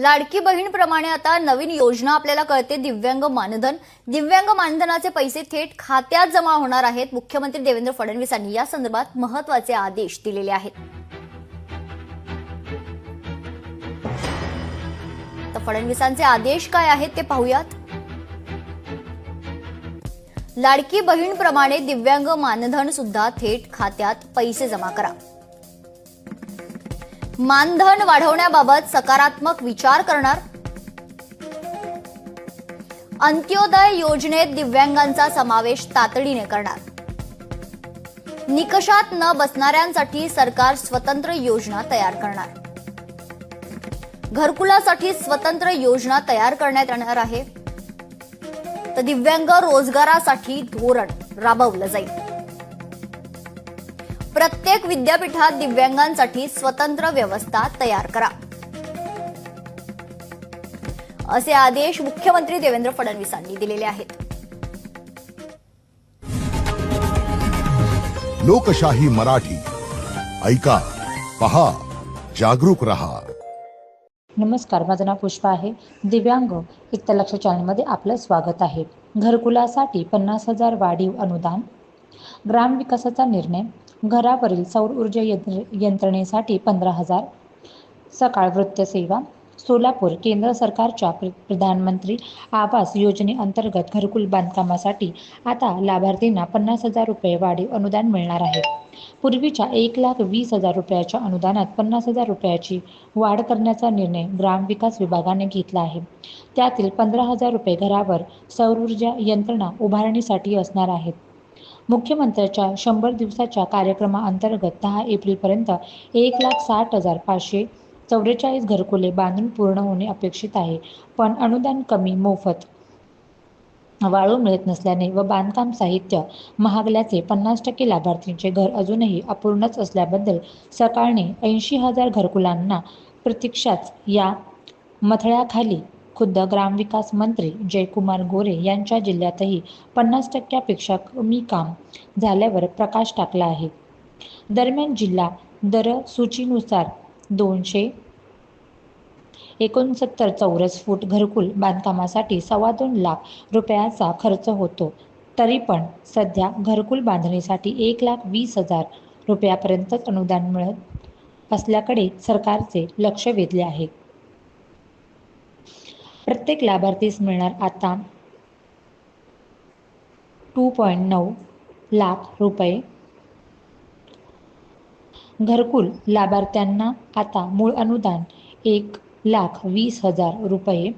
लाडकी बहीणप्रमाणे आता नवीन योजना आपल्याला कळते. दिव्यांग मानधन. दिव्यांग मानधनाचे पैसे थेट खात्यात जमा होणार आहेत. मुख्यमंत्री देवेंद्र फडणवीसांनी या संदर्भात महत्त्वाचे आदेश दिलेले आहेत. तर फडणवीसांचे आदेश काय आहेत ते पाहूयात. लाडकी बहीणप्रमाणे दिव्यांग मानधन सुद्धा थेट खात्यात पैसे जमा करा. मानधन वाढवण्याबाबत सकारात्मक विचार करणार? अंत्योदय योजनेत दिव्यांगांचा समावेश तातडीने करणार. निकषात न बसणाऱ्यांसाठी सरकार स्वतंत्र योजना तयार करणार. घरकुलासाठी स्वतंत्र योजना तयार करण्यात येणार आहे. तर दिव्यांग रोजगारासाठी धोरण राबवलं जाईल. प्रत्येक विद्यापीठात दिव्यांगांसाठी स्वतंत्र व्यवस्था तयार करा. असे आदेश मुख्यमंत्री देवेंद्र फडणवीसांनी दिलेले आहेत. लोकशाही मराठी. ऐका पहा जागरूक रहा. नमस्कार माझं नाव पुष्पा आहे. दिव्यांग एक लक्ष चॅनलमध्ये आपलं स्वागत आहे. घरकुलासाठी पन्नास हजार वाढीव अनुदान. ग्रामविकासाचा निर्णय. घरावरील सौर ऊर्जा यंत्र यंत्रणेसाठी पंधरा हजार. सकाळ वृत्तसेवा सोलापूर केंद्र सरकारच्या प्र- प्रधानमंत्री आवास योजनेअंतर्गत घरकुल बांधकामासाठी आता लाभार्थींना पन्नास हजार रुपये वाढीव अनुदान मिळणार आहे. पूर्वीच्या एक लाख वीस हजार रुपयाच्या अनुदानात पन्नास हजार रुपयाची वाढ करण्याचा निर्णय ग्रामविकास विभागाने घेतला आहे. त्यातील पंधरा हजार रुपये घरावर सौर ऊर्जा यंत्रणा उभारणीसाठी असणार आहेत. मुख्यमंत्र्याच्या शंभर दिवसाच्या कार्यक्रमाअंतर्गत दहा एप्रिलपर्यंत एक लाख साठ हजार पाचशे चौवेचाळीस घरकुले बांधून पूर्ण होणे अपेक्षित आहे. पण अनुदान कमी मोफत वाळू मिळत नसल्याने व बांधकाम साहित्य महागल्याचे पन्नास टक्के लाभार्थींचे घर अजूनही अपूर्णच असल्याबद्दल सकाळने ऐंशी हजार घरकुलांना प्रतीक्षाच या मथळ्याखाली खुद्द ग्रामविकास मंत्री जयकुमार गोरे यांच्या जिल्ह्यातही पन्नास टक्क्यापेक्षा कमी काम झाल्यावर प्रकाश टाकला आहे. दरम्यान जिल्हा दर सूचीनुसार दोनशे एकोणसत्तर चौरस फूट घरकुल बांधकामासाठी सव्वा दोन लाख रुपयाचा खर्च होतो. तरी पण सध्या घरकुल बांधणीसाठी एक लाख वीस हजार रुपयापर्यंतच अनुदान मिळत असल्याकडे सरकारचे लक्ष वेधले आहे. प्रत्येक लाभार्थीस मिळणार आता टू पॉईंट नऊ लाख रुपये. घरकुल लाभार्थ्यांना आता मूळ अनुदान एक लाख वीस हजार रुपये.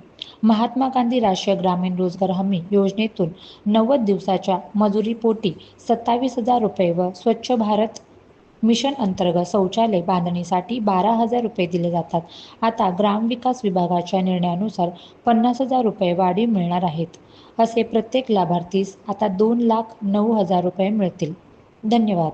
महात्मा गांधी राष्ट्रीय ग्रामीण रोजगार हमी योजनेतून नव्वद दिवसाच्या मजुरीपोटी सत्तावीस हजार रुपये व स्वच्छ भारत मिशन अंतर्गत शौचालय बांधणीसाठी बारा हजार रुपये दिले जातात. आता ग्रामविकास विभागाच्या निर्णयानुसार पन्नास हजार रुपये वाढीव मिळणार आहेत. असे प्रत्येक लाभार्थीस आता दोन लाख नऊ हजार रुपये मिळतील. धन्यवाद.